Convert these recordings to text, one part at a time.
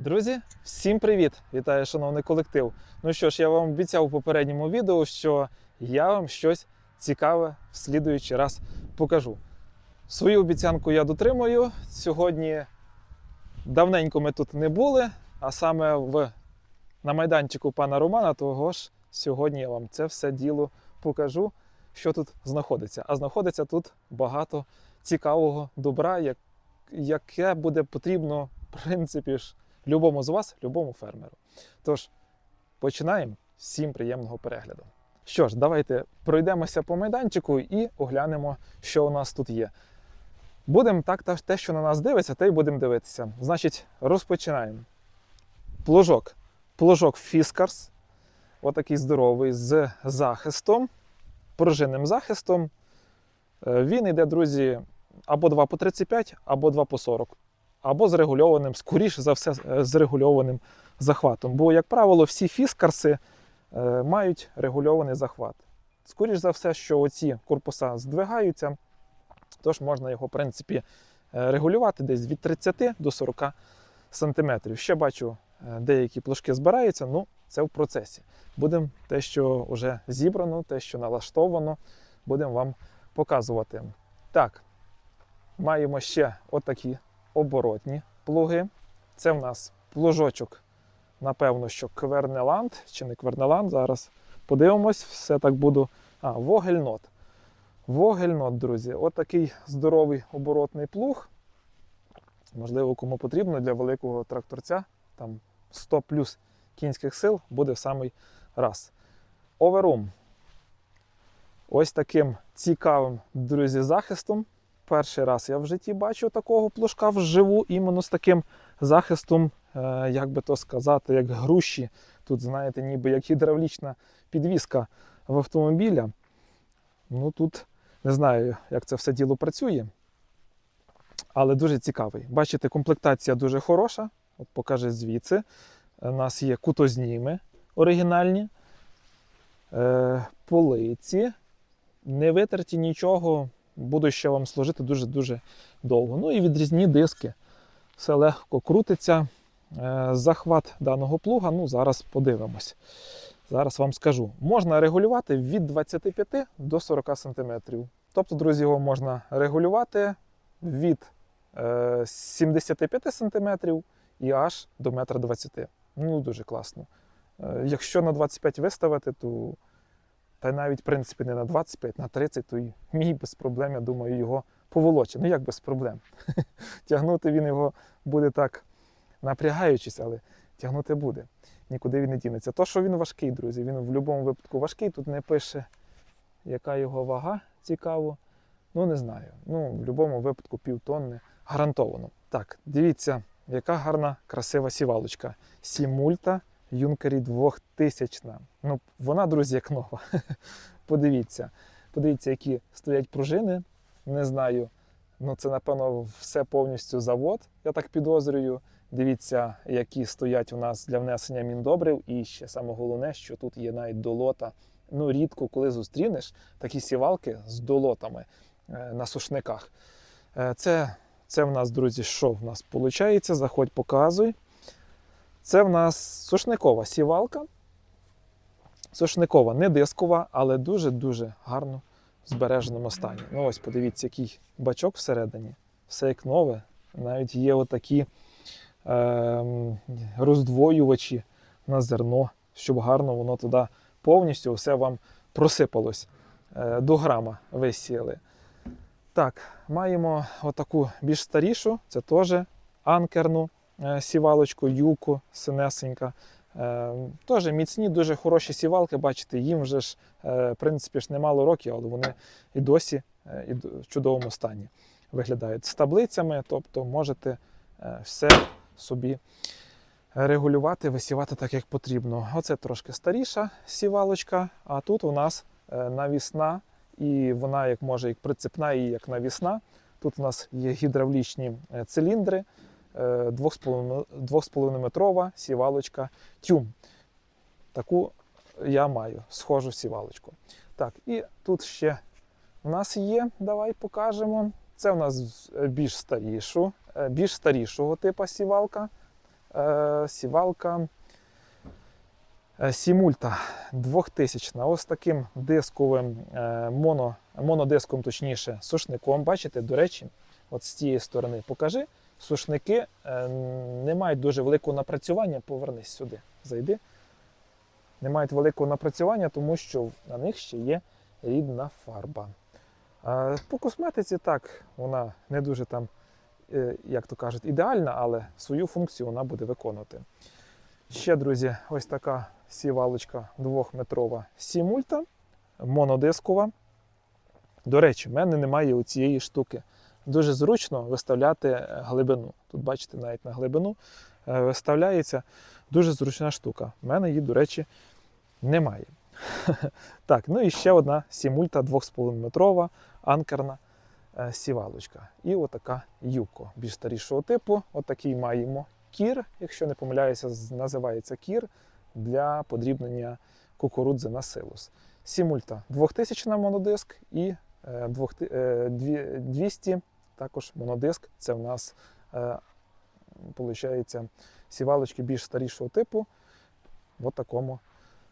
Друзі, всім привіт! Вітаю, шановний колектив. Ну що ж, я вам обіцяв у попередньому відео, що я вам щось цікаве в слідуючий раз покажу. Свою обіцянку я дотримую. Сьогодні давненько ми тут не були, а саме в, на майданчику пана Романа, того ж сьогодні я вам це все діло покажу, що тут знаходиться. А знаходиться тут багато цікавого добра, як, яке буде потрібно, в принципі ж, любому з вас, любому фермеру. Тож, починаємо. Всім приємного перегляду. Що ж, давайте пройдемося по майданчику і оглянемо, що у нас тут є. Будемо так, та- те, що на нас дивиться, те й будемо дивитися. Значить, розпочинаємо. Плужок. Плужок Фіскарс. Отакий здоровий з захистом, пружинним захистом. Е, Він йде, друзі, або 2 по 35, або 2 по 40 або з регульованим, скоріше за все, е, з регульованим захватом. Бо, як правило, всі фіскарси е, мають регульований захват. Скоріше за все, що оці корпуса здвигаються, тож можна його, в принципі, е, регулювати десь від 30 до 40 см. Ще бачу, деякі плошки збираються, ну це в процесі. Будемо те, що вже зібрано, те, що налаштовано, будемо вам показувати. Так, маємо ще отакі оборотні плуги. Це в нас плужочок, напевно, що Квернеланд чи не Квернеланд. Зараз подивимось, все так буду. А, Вогельнот. Вогельнот, друзі. Отакий здоровий оборотний плуг. Можливо, кому потрібно для великого тракторця, там 100 плюс кінських сил буде в самий раз. Оверум. Ось таким цікавим, друзі, захистом. Перший раз я в житті бачу такого плужка вживу, іменно з таким захистом, е, як би то сказати, як груші. Тут, знаєте, ніби як гідравлічна підвіска в автомобіля. Ну тут не знаю, як це все діло працює. Але дуже цікавий. Бачите, комплектація дуже хороша. От покаже звідси. У нас є кутозніми оригінальні, е, полиці, не витерті нічого, буду ще вам служити дуже-дуже довго. Ну і відрізні диски. Все легко крутиться. Е, Захват даного плуга, ну зараз подивимось. Зараз вам скажу. Можна регулювати від 25 до 40 см. Тобто, друзі, його можна регулювати від е, 75 см і аж до 1,20 м. Ну, дуже класно. Е, Якщо на 25 виставити, то та й навіть, в принципі, не на 25, на 30, то й мій без проблем, я думаю, його поволоче. Ну як без проблем? Тягнути він його буде так напрягаючись, але тягнути буде. Нікуди він не дінеться. То, що він важкий, друзі, він в будь-якому випадку важкий. Тут не пише, яка його вага, цікаво. Ну, не знаю. Ну, в будь-якому випадку півтонни гарантовано. Так, дивіться, яка гарна, красива сівалочка. Сімульта Юнкері 2000. Ну, вона, друзі, як нова. Подивіться. Подивіться, які стоять пружини. Не знаю. Ну, це, напевно, все повністю завод, я так підозрюю. Дивіться, які стоять у нас для внесення міндобрив. І ще саме головне, що тут є навіть долота. Ну, рідко, коли зустрінеш такі сівалки з долотами е, на сушниках. Е, Це, це в нас, друзі, що в нас виходить? Заходь, показуй. Це в нас сушникова сівалка. Сушникова, не дискова, але дуже-дуже гарно в збереженому стані. Ну ось подивіться, який бачок всередині. Все як нове. Навіть є отакі ем, роздвоювачі на зерно, щоб гарно воно туди повністю все вам просипалось. Е, до грама висіяли. Так, маємо отаку більш старішу, це теж анкерну е, сівалочку, юку, синесенька. Е, Теж міцні, дуже хороші сівалки, бачите, їм вже ж, е, в принципі, ж немало років, але вони і досі е, і в чудовому стані виглядають з таблицями, тобто можете е, все собі регулювати, висівати так, як потрібно. Оце трошки старіша сівалочка, а тут у нас е, навісна, і вона як може як прицепна, і як навісна. Тут у нас є гідравлічні е, циліндри. Е, 2,5 2,5 метрова сівалочка тюм. Таку я маю схожу сівалочку. Так, і тут ще у нас є, давай покажемо. Це у нас е, більш старішу, е, більш старішого типу сівалка. е, сівалка е, Сімульта 2000. Ось таким дисковим е, моно, монодиском, точніше, сушником. Бачите, до речі, от з цієї сторони покажи. Сушники е, не мають дуже великого напрацювання. Повернись сюди, зайди. Не мають великого напрацювання, тому що на них ще є рідна фарба. По косметиці так, вона не дуже там, е, як то кажуть, ідеальна, але свою функцію вона буде виконувати. Ще, друзі, ось така сівалочка двохметрова сімульта, монодискова. До речі, в мене немає цієї штуки. Дуже зручно виставляти е, глибину. Тут, бачите, навіть на глибину е, виставляється дуже зручна штука. У мене її, до речі, немає. Так, ну і ще одна сімульта 2,5 метрова анкерна е, сівалочка. І отака юко більш старішого типу. Отакий маємо кір, якщо не помиляюся, називається кір для подрібнення кукурудзи на силос. Сімульта 2000 на монодиск і е, двох ти- е, дві- 200 також монодиск. Це в нас е, сівалочки більш старішого типу в такому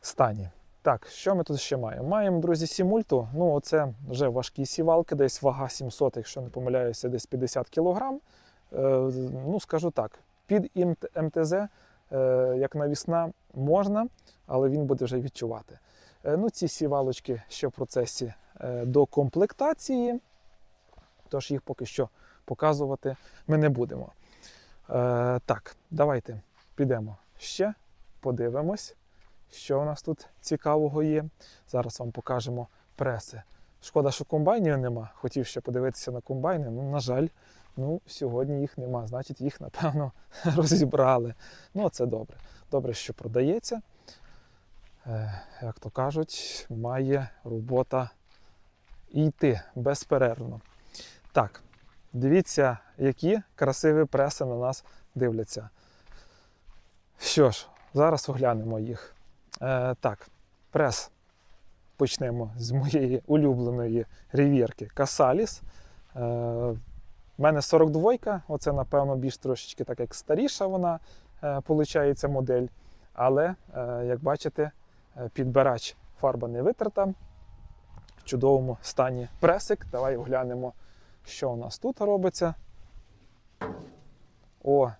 стані. Так, що ми тут ще маємо? Маємо, друзі, сімульту. Ну, оце вже важкі сівалки, десь вага 700, якщо не помиляюся, десь 50 кг. Е, ну, скажу так, під МТЗ, е, як навісна, можна, але він буде вже відчувати. Е, ну, ці сівалочки ще в процесі е, до комплектації, тож їх поки що показувати ми не будемо. Е, так, давайте підемо ще, подивимось, що у нас тут цікавого є. Зараз вам покажемо преси. Шкода, що комбайнів нема. Хотів ще подивитися на комбайни. Ну, на жаль, ну, сьогодні їх нема. Значить, їх, напевно, розібрали. Ну, це добре. Добре, що продається. Е, як то кажуть, має робота йти безперервно. Так, дивіться, які красиві преси на нас дивляться. Що ж, зараз оглянемо їх. Е, так, прес. Почнемо з моєї улюбленої ревірки Касаліс. Е, в мене 42-ка, оце, напевно, більш трошечки так як старіша вона е, модель. Але, е, як бачите, е, підбирач фарба не витерта. В чудовому стані пресик. Давай оглянемо, що у нас тут робиться. О,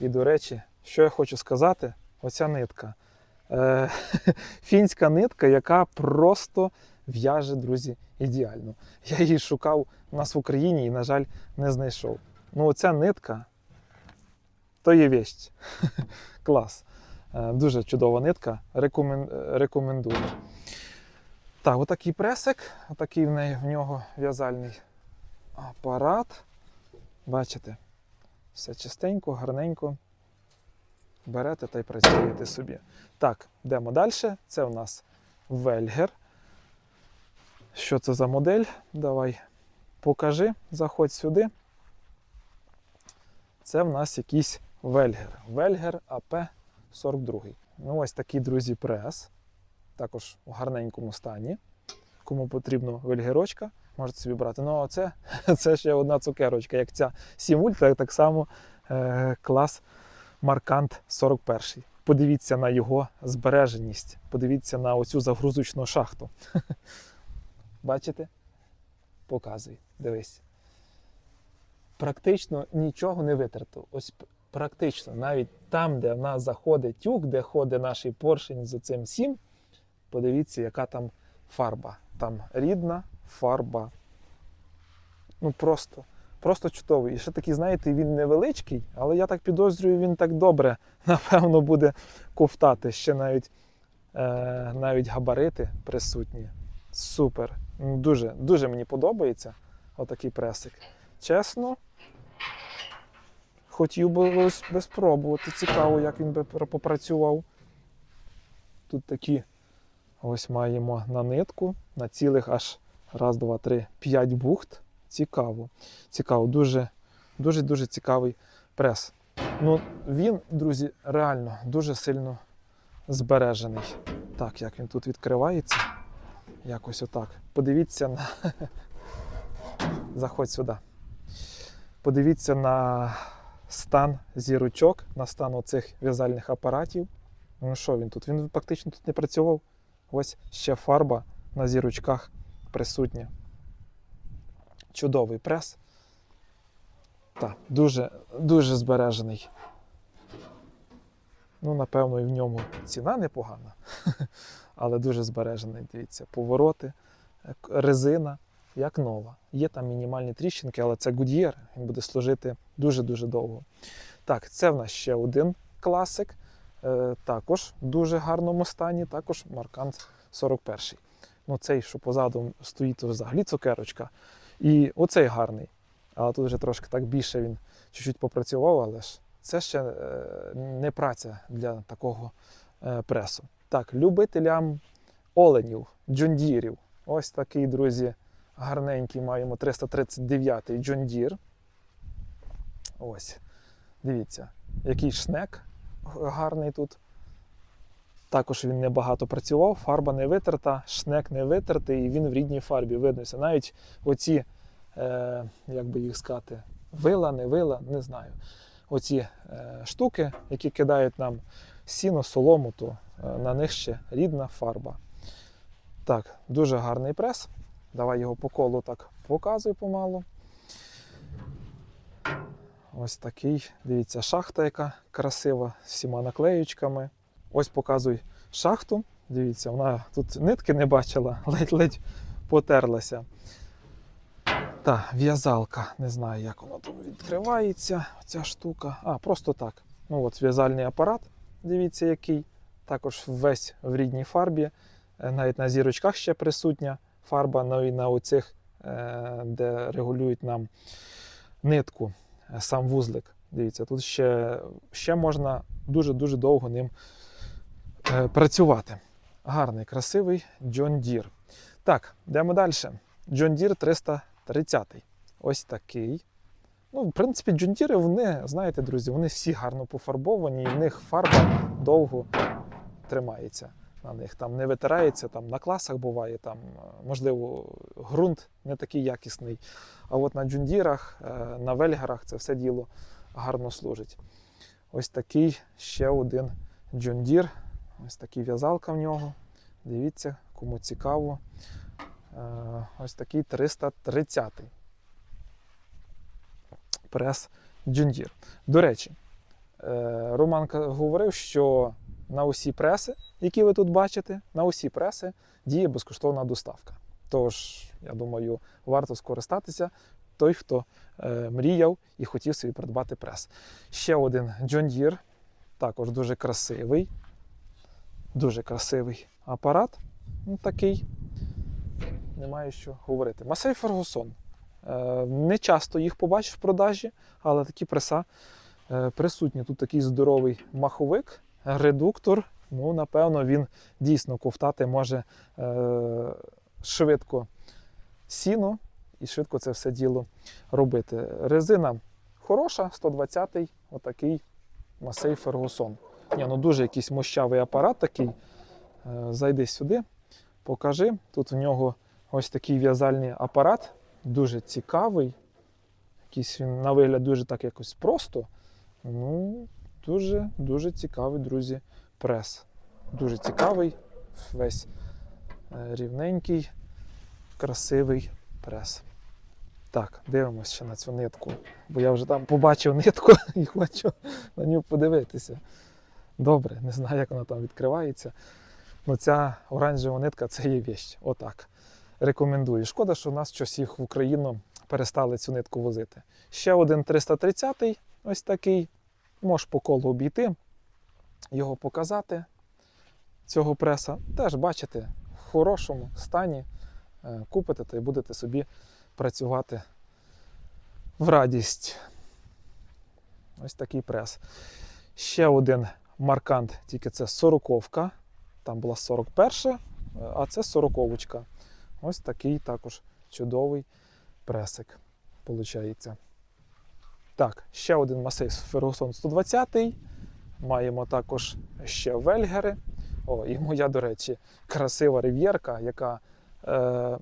і до речі, що я хочу сказати, оця нитка. Е, фінська нитка, яка просто в'яже, друзі, ідеально. Я її шукав у нас в Україні і, на жаль, не знайшов. Ну, оця нитка то є вість. Клас. Е, Дуже чудова нитка. Рекомен... Рекомендую. Так, отакий пресик, отакий в неї в нього в'язальний апарат. Бачите, все чистенько, гарненько. Берете та й працюєте собі. Так, йдемо далі. Це у нас Вельгер. Що це за модель? Давай покажи, заходь сюди. Це в нас якийсь Вельгер. Вельгер АП-42. Ну, ось такий, друзі, прес. Також у гарненькому стані. Кому потрібно вельгерочка, можете собі брати. Ну, а це, це ще одна цукерочка, як ця Сімульта, так само е, клас Маркант 41. Подивіться на його збереженість, подивіться на оцю загрузочну шахту. Бачите? Показуй, дивись. Практично нічого не витерто. Ось практично, навіть там, де в нас заходить тюк, де ходить наш поршень з цим сім, подивіться, яка там фарба. Там рідна фарба. Ну просто, просто чудовий. І ще такий, знаєте, він невеличкий, але я так підозрюю, він так добре, напевно, буде ковтати. Ще навіть, е, навіть габарити присутні. Супер. Ну, Дуже, дуже мені подобається отакий пресик. Чесно, хотів би спробувати. Цікаво, як він би попрацював. Тут такі ось маємо на нитку, на цілих аж раз, два, три, п'ять бухт. Цікаво. Цікаво, дуже, дуже, дуже цікавий прес. Ну, він, друзі, реально дуже сильно збережений. Так, як він тут відкривається. Якось отак. Подивіться на. Заходь сюди. Подивіться на стан зірочок, на стан оцих в'язальних апаратів. Ну що він тут? Він практично тут не працював. Ось ще фарба на зірочках присутня. Чудовий прес. Так, дуже, дуже збережений. Ну, напевно, і в ньому ціна непогана, але дуже збережений. Дивіться, повороти, резина, як нова. Є там мінімальні тріщинки, але це Goodyear, він буде служити дуже-дуже довго. Так, це в нас ще один класик. Е, також в дуже гарному стані, також Маркант 41. Ну, цей, що позаду стоїть, то взагалі цукерочка. І оцей гарний. Але тут вже трошки так більше він чуть-чуть попрацював, але ж це ще е, не праця для такого е, пресу. Так, любителям оленів, джондірів. Ось такий, друзі, гарненький маємо 339-й джондір. Ось. Дивіться, який шнек гарний тут. Також він небагато працював, фарба не витерта, шнек не витертий, і він в рідній фарбі виднося. Навіть оці, е, як би їх сказати, вила, не вила, не знаю. Оці е, штуки, які кидають нам сіно, солому, то е, на них ще рідна фарба. Так, дуже гарний прес. Давай його по колу так показуй помалу. Ось такий, дивіться, шахта, яка красива, з всіма наклеючками. Ось показуй шахту. Дивіться, вона тут нитки не бачила, ледь-ледь потерлася. Та, в'язалка. Не знаю, як воно тут відкривається, ця штука. А, просто так. Ну от в'язальний апарат, дивіться, який. Також весь в рідній фарбі. Е, Навіть на зірочках ще присутня фарба, ну і на оцих, е, де регулюють нам нитку, сам вузлик. Дивіться, тут ще, ще можна дуже-дуже довго ним е, працювати. Гарний, красивий John Deere. Так, йдемо далі. John Deere 330. Ось такий. Ну, в принципі, Deere, вони, знаєте, друзі, вони всі гарно пофарбовані, і в них фарба довго тримається на них. Там не витирається, там на класах буває, там, е, можливо, ґрунт не такий якісний. А от на джундірах, е, на вельгарах це все діло гарно служить. Ось такий ще один джундір. Ось такий в'язалка в нього. Дивіться, кому цікаво. Е, Ось такий 330 прес джундір. До речі, Роман говорив, що на усі преси, які ви тут бачите, на усі преси діє безкоштовна доставка. Тож, я думаю, варто скористатися той, хто е, мріяв і хотів собі придбати прес. Ще один John Deere, також дуже красивий. Дуже красивий апарат. Ну, такий. Немає що говорити. Масей Фергусон. Е, не часто їх побачиш в продажі, але такі преса е, присутні. Тут такий здоровий маховик, редуктор. Ну, напевно, він дійсно ковтати може е, швидко сіно і швидко це все діло робити. Резина хороша, 120-й, отакий Масей Фергусон. Ні, ну дуже якийсь мощавий апарат такий. Е, Зайди сюди, покажи. Тут в нього ось такий в'язальний апарат, дуже цікавий. Якийсь він на вигляд дуже так якось просто. Ну, дуже, дуже цікавий, друзі, прес. Дуже цікавий, весь е, рівненький, красивий прес. Так, дивимося ще на цю нитку, бо я вже там побачив нитку і хочу на нього подивитися. Добре, не знаю, як вона там відкривається. Ну, ця оранжева нитка це є віщ. Отак. Рекомендую. Шкода, що у нас часів в Україну перестали цю нитку возити. Ще один 330-й, ось такий. Можеш по колу обійти, його показати. Цього преса. Теж бачите, в хорошому стані. Е, Купите та й будете собі працювати в радість. Ось такий прес. Ще один маркант, тільки це 40-ка. Там була 41, а це 40-ка. Ось такий також чудовий пресик. Получається. Так, ще один масив Фергусон 120. Маємо також ще вельгери. О, і моя, до речі, красива рев'єрка, яка е,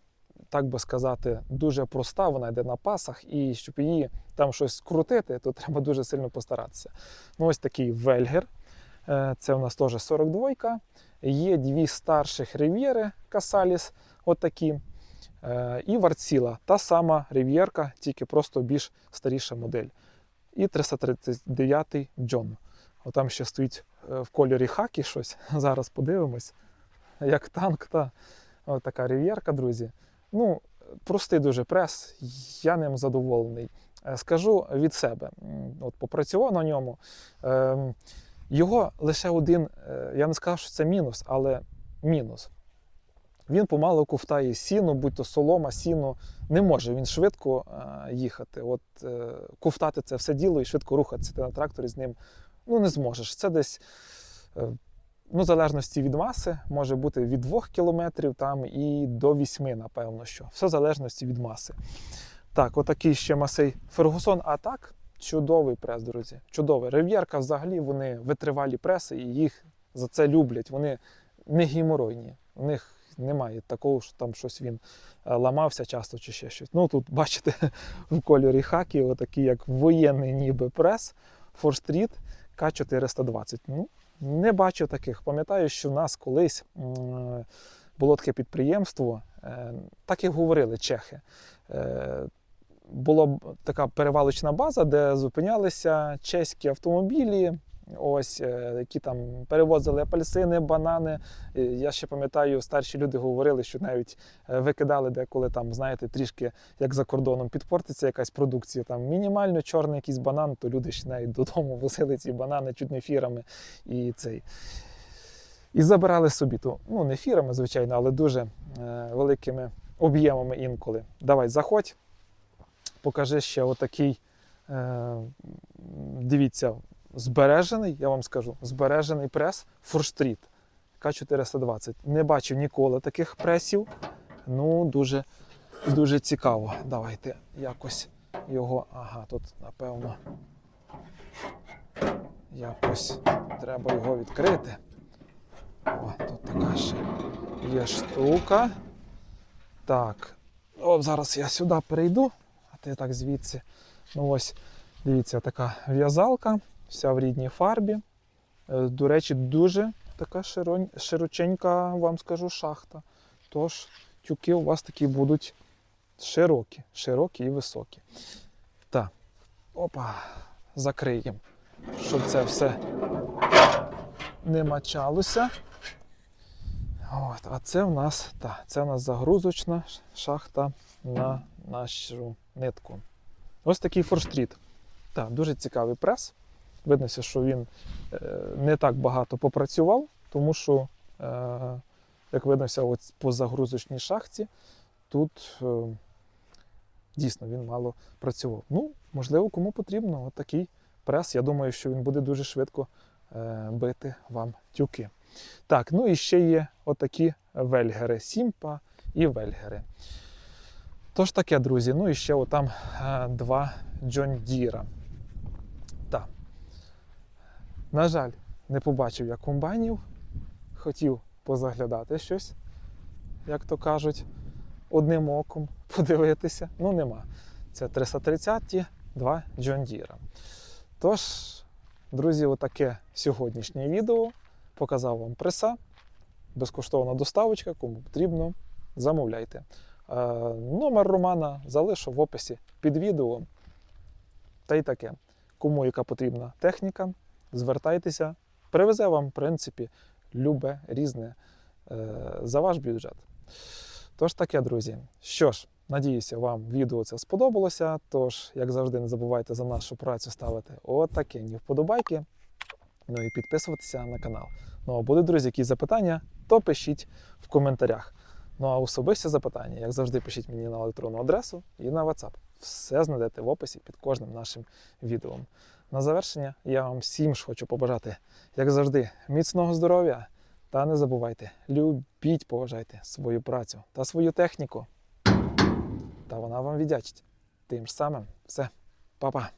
так би сказати, дуже проста, вона йде на пасах, і щоб її там щось крутити, то треба дуже сильно постаратися. Ну, ось такий вельгер. Е, Це у нас теж 42-ка. Є дві старших рев'єри Касаліс, отакі. Е, І Варціла, та сама рев'єрка, тільки просто більш старіша модель. І 339 Джон. Отам ще стоїть е, в кольорі хакі щось. Зараз подивимось. Як танк, та От така рев'єрка, друзі. Ну, простий дуже прес, я ним задоволений. Е, Скажу від себе, от попрацював на ньому. Ем, Його лише один, е, я не сказав, що це мінус, але мінус. Він помало ковтає сіну, будь то солома, сіно. Не може він швидко е, їхати. От е, ковтати це все діло і швидко рухатися ти на тракторі з ним ну, не зможеш. Це десь, е, ну, в залежності від маси, може бути від 2 км там і до 8, напевно, що. Все в залежності від маси. Так, отакий ще масей Фергусон. А так, чудовий прес, друзі. Чудовий. Рев'єрка взагалі вони витривалі преси і їх за це люблять. Вони не геморойні. У них немає такого, що там щось він е, ламався часто чи ще щось. Ну тут бачите в кольорі хакі, отакий як воєнний ніби прес Форстріт К420. Ну, не бачу таких. Пам'ятаю, що в нас колись було таке підприємство, е, так і говорили чехи. Е, Була така перевалочна база, де зупинялися чеські автомобілі, ось е, які там перевозили апельсини, банани. Я ще пам'ятаю, старші люди говорили, що навіть е, викидали деколи там, знаєте, трішки як за кордоном підпортиться якась продукція, там мінімально чорний якийсь банан, то люди ще навіть додому возили ці банани чуть не фірами і цей. І забирали собі то, ну не фірами, звичайно, але дуже е, великими об'ємами інколи. Давай, заходь, покажи ще отакий. Е, дивіться, збережений, я вам скажу, збережений прес Форстріт К420. Не бачив ніколи таких пресів. Ну, дуже, дуже цікаво. Давайте якось його. Ага, тут, напевно, якось треба його відкрити. О, тут така ще є штука. Так. О, зараз я сюди перейду, а ти так звідси. Ну ось, дивіться, така в'язалка, вся в рідній фарбі. Е, До речі, дуже така широченька, вам скажу, шахта. Тож тюки у вас такі будуть широкі, широкі і високі. Так, опа, закриємо, щоб це все не мачалося. От, а це в нас, та, це в нас загрузочна шахта на нашу нитку. Ось такий форстріт. Так, дуже цікавий прес. Виднося, що він е, не так багато попрацював, тому що, е, як виднося, по загрузочній шахті, тут е, дійсно він мало працював. Ну, можливо, кому потрібно от такий прес. Я думаю, що він буде дуже швидко бити вам тюки. Так, ну і ще є отакі вельгери, Сімпа і вельгери. Тож таке, друзі. Ну і ще отам два Джон Діра. Так. На жаль, не побачив я комбайнів. Хотів позаглядати щось, як то кажуть, одним оком подивитися. Ну, нема. Це 330 два Джон Діра. Тож, друзі, отаке сьогоднішнє відео. Показав вам преса. Безкоштовна доставочка, кому потрібно, замовляйте. Е, Номер Романа залишу в описі під відео. Та й таке. Кому яка потрібна техніка, звертайтеся, привезе вам, в принципі, любе різне е, за ваш бюджет. Тож таке, друзі. Що ж, надіюся, вам відео це сподобалося. Тож, як завжди, не забувайте за нашу працю ставити отакі вподобайки. Ну і підписуватися на канал. Ну а будуть, друзі, якісь запитання, то пишіть в коментарях. Ну а особисті запитання, як завжди, пишіть мені на електронну адресу і на WhatsApp. Все знайдете в описі під кожним нашим відео. На завершення я вам всім ж хочу побажати, як завжди, міцного здоров'я. Та не забувайте, любіть, поважайте свою працю та свою техніку. Та вона вам віддячить. Тим ж самим, все, па-па.